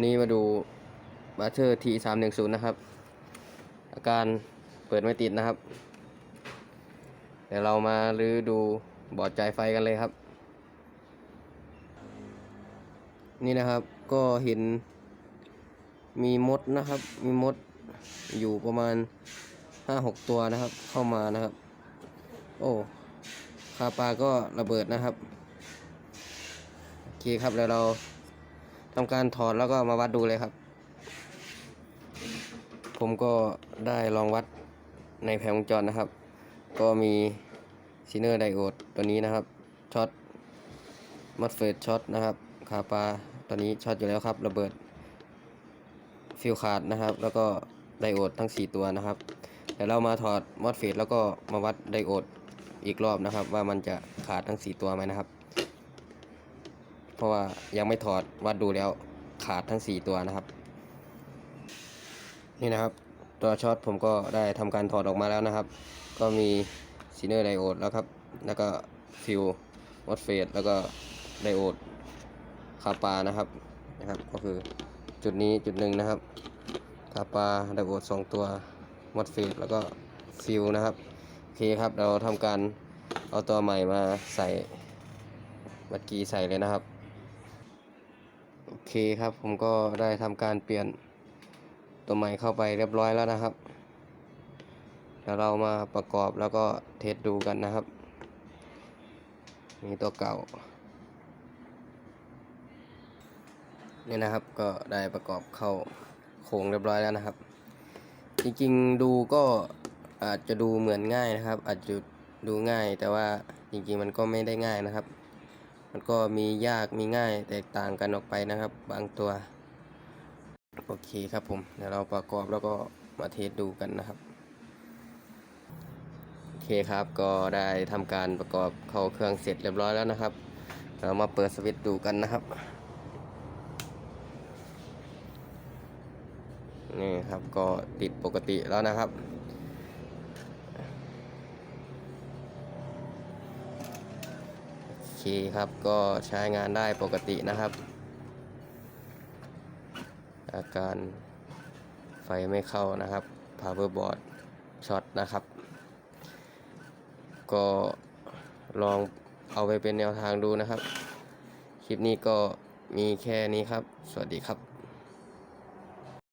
นนี้มาดูบัตเตอร์ทีสามหนึ่งศูนย์นะครับ อาการเปิดไม่ติดนะครับ เดี๋ยวเรามาลื้อดูบอร์ดจ่ายไฟกันเลยครับ นี่นะครับก็เห็นมีมดนะครับ มีมดอยู่ประมาณห้าหกตัวนะครับ เข้ามานะครับ โอ้คาปาก็ระเบิดนะครับ โอเคครับแล้วเรา ทำการถอดแล้วก็มาวัดดูเลยครับ ผมก็ได้ลองวัดในแผงวงจรนะครับ ก็มีซีเนอร์ไดโอดตัวนี้นะครับช็อตมัดเฟดช็อตนะครับคาปลาตัวนี้ช็อตอยู่แล้วครับ ระเบิดฟิวขาดนะครับ แล้วก็ไดโอดทั้ง 4 ตัวนะครับเดี๋ยวเรามาถอดมอดเฟดแล้วก็มาวัดไดโอดอีกรอบนะครับ ว่ามันจะขาดทั้ง 4 ตัวไหมนะครับ เพราะว่ายังไม่ถอดวัดดูแล้วขาดทั้ง 4 ตัวนะครับ นี่นะครับ ตัวช็อตผมก็ได้ทำการถอดออกมาแล้วนะครับ ก็มีซีเนอร์ไดโอดแล้วครับ แล้วก็ฟิวมอสเฟดแล้วก็ไดโอดคาปานะครับนะครับ ก็คือจุดนี้จุดหนึ่งนะครับคาปาไดโอดสองตัวมอสเฟดแล้วก็ฟิวนะครับโอเคครับเราทำการเอาตัวใหม่มาใส่บัตรกีใส่เลยนะครับ เคครับผมก็ได้ทำการเปลี่ยนตัวใหม่เข้าไปเรียบร้อยแล้วนะครับเดี๋ยวเรามาประกอบแล้วก็เทสดูกันนะครับนี่ตัวเก่านี่นะครับก็ได้ประกอบเข้าโครงเรียบร้อยแล้วนะครับ จริงๆดูก็อาจจะดูเหมือนง่ายนะครับ อาจจะดูง่ายแต่ว่าจริงๆมันก็ไม่ได้ง่ายนะครับ มันก็มียากมีง่ายแตกต่างกันออกไปนะครับ บางตัว โอเคครับผม เดี๋ยวเราประกอบแล้วก็มาเทสดูกันนะครับ โอเคครับก็ได้ทำการประกอบเข้าเครื่องเสร็จเรียบร้อยแล้วนะครับ เรามาเปิดสวิตช์ดูกันนะครับนี่ครับก็ติดปกติแล้วนะครับ เคครับก็ใช้งานได้ปกตินะครับ อาการไฟไม่เข้านะครับ power board ช็อตนะครับ ก็ลองเอาไปเป็นแนวทางดูนะครับ คลิปนี้ก็มีแค่นี้ครับ สวัสดีครับ